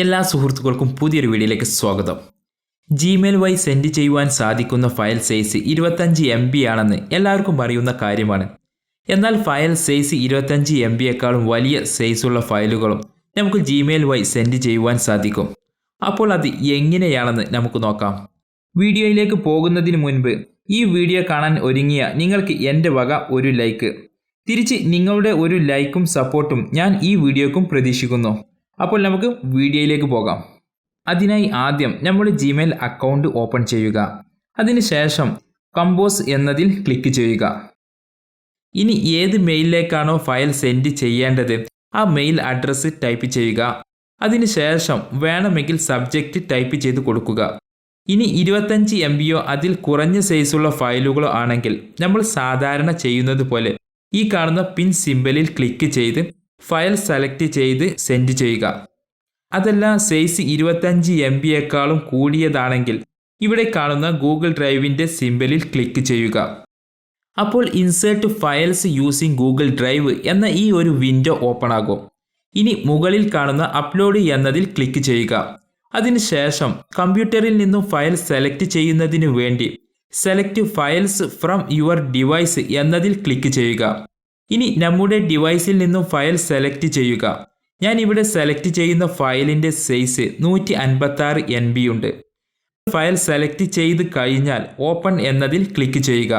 എല്ലാ സുഹൃത്തുക്കൾക്കും പുതിയൊരു വീഡിയോയിലേക്ക് സ്വാഗതം. ജിമെയിൽ വഴി സെൻഡ് ചെയ്യുവാൻ സാധിക്കുന്ന ഫയൽ സൈസ് ഇരുപത്തഞ്ച് എം ബി ആണെന്ന് എല്ലാവർക്കും അറിയുന്ന കാര്യമാണ്. എന്നാൽ ഫയൽ സൈസ് ഇരുപത്തഞ്ച് എം ബിയേക്കാളും വലിയ സൈസുള്ള ഫയലുകളും നമുക്ക് ജിമെയിൽ വഴി സെൻഡ് ചെയ്യുവാൻ സാധിക്കും. അപ്പോൾ അത് എങ്ങനെയാണെന്ന് നമുക്ക് നോക്കാം. വീഡിയോയിലേക്ക് പോകുന്നതിന് മുൻപ് ഈ വീഡിയോ കാണാൻ ഒരുങ്ങിയ നിങ്ങൾക്ക് എന്റെ വക ഒരു ലൈക്ക് തിരിച്ച് നിങ്ങളുടെ ഒരു ലൈക്കും സപ്പോർട്ടും ഞാൻ ഈ വീഡിയോക്കും പ്രതീക്ഷിക്കുന്നു. അപ്പോൾ നമുക്ക് വീഡിയോയിലേക്ക് പോകാം. അതിനായി ആദ്യം നമ്മൾ ജിമെയിൽ അക്കൗണ്ട് ഓപ്പൺ ചെയ്യുക. അതിനുശേഷം കമ്പോസ് എന്നതിൽ ക്ലിക്ക് ചെയ്യുക. ഇനി ഏത് മെയിലിലേക്കാണോ ഫയൽ സെൻഡ് ചെയ്യേണ്ടത് ആ മെയിൽ അഡ്രസ്സ് ടൈപ്പ് ചെയ്യുക. അതിനുശേഷം വേണമെങ്കിൽ സബ്ജക്റ്റ് ടൈപ്പ് ചെയ്ത് കൊടുക്കുക. ഇനി ഇരുപത്തഞ്ച് എം ബിയോ അതിൽ കുറഞ്ഞ സൈസുള്ള ഫയലുകളോ ആണെങ്കിൽ നമ്മൾ സാധാരണ ചെയ്യുന്നത് പോലെ ഈ കാണുന്ന പിൻ സിമ്പലിൽ ക്ലിക്ക് ചെയ്ത് ഫയൽ സെലക്ട് ചെയ്ത് സെൻഡ് ചെയ്യുക. അതല്ല സൈസ് ഇരുപത്തഞ്ച് എം ബിയേക്കാളും കൂടിയതാണെങ്കിൽ ഇവിടെ കാണുന്ന ഗൂഗിൾ ഡ്രൈവിന്റെ സിമ്പലിൽ ക്ലിക്ക് ചെയ്യുക. അപ്പോൾ insert files using Google Drive എന്ന ഈ ഒരു വിൻഡോ ഓപ്പൺ ആകും ഇനി മുകളിൽ കാണുന്ന അപ്ലോഡ് എന്നതിൽ ക്ലിക്ക് ചെയ്യുക. അതിനുശേഷം കമ്പ്യൂട്ടറിൽ നിന്നും ഫയൽ സെലക്ട് ചെയ്യുന്നതിന് വേണ്ടി select files from your device എന്നതിൽ ക്ലിക്ക് ചെയ്യുക. ഇനി നമ്മുടെ ഡിവൈസിൽ നിന്നും ഫയൽ സെലക്ട് ചെയ്യുക. ഞാൻ ഇവിടെ സെലക്ട് ചെയ്യുന്ന ഫയലിന്റെ സൈസ് നൂറ്റി അൻപത്തി ആറ് എൻ ബി ഉണ്ട്. ഫയൽ സെലക്ട് ചെയ്ത് കഴിഞ്ഞാൽ ഓപ്പൺ എന്നതിൽ ക്ലിക്ക് ചെയ്യുക.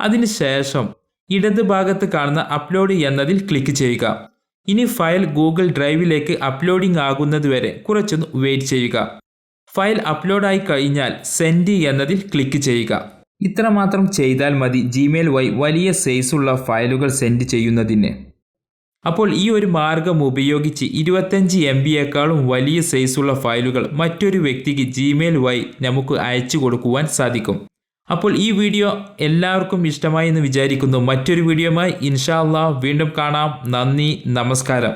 അതിനുശേഷം ഇടത് ഭാഗത്ത് കാണുന്ന അപ്ലോഡ് എന്നതിൽ ക്ലിക്ക് ചെയ്യുക. ഇനി ഫയൽ ഗൂഗിൾ ഡ്രൈവിലേക്ക് അപ്ലോഡിംഗ് ആകുന്നതുവരെ കുറച്ചൊന്ന് വെയിറ്റ് ചെയ്യുക. ഫയൽ അപ്ലോഡായി കഴിഞ്ഞാൽ സെൻഡ് എന്നതിൽ ക്ലിക്ക് ചെയ്യുക. ഇത്രമാത്രം ചെയ്താൽ മതി ജിമെയിൽ വഴി വലിയ സൈസുള്ള ഫയലുകൾ സെൻഡ് ചെയ്യുന്നതിന്. അപ്പോൾ ഈ ഒരു മാർഗം ഉപയോഗിച്ച് ഇരുപത്തഞ്ച് എം ബിയേക്കാളും വലിയ സൈസുള്ള ഫയലുകൾ മറ്റൊരു വ്യക്തിക്ക് ജിമെയിൽ വഴി നമുക്ക് അയച്ചു കൊടുക്കുവാൻ സാധിക്കും. അപ്പോൾ ഈ വീഡിയോ എല്ലാവർക്കും ഇഷ്ടമായി എന്ന് വിചാരിക്കുന്നു. മറ്റൊരു വീഡിയോയുമായി ഇൻഷാ അള്ളാഹ് വീണ്ടും കാണാം. നന്ദി നമസ്കാരം.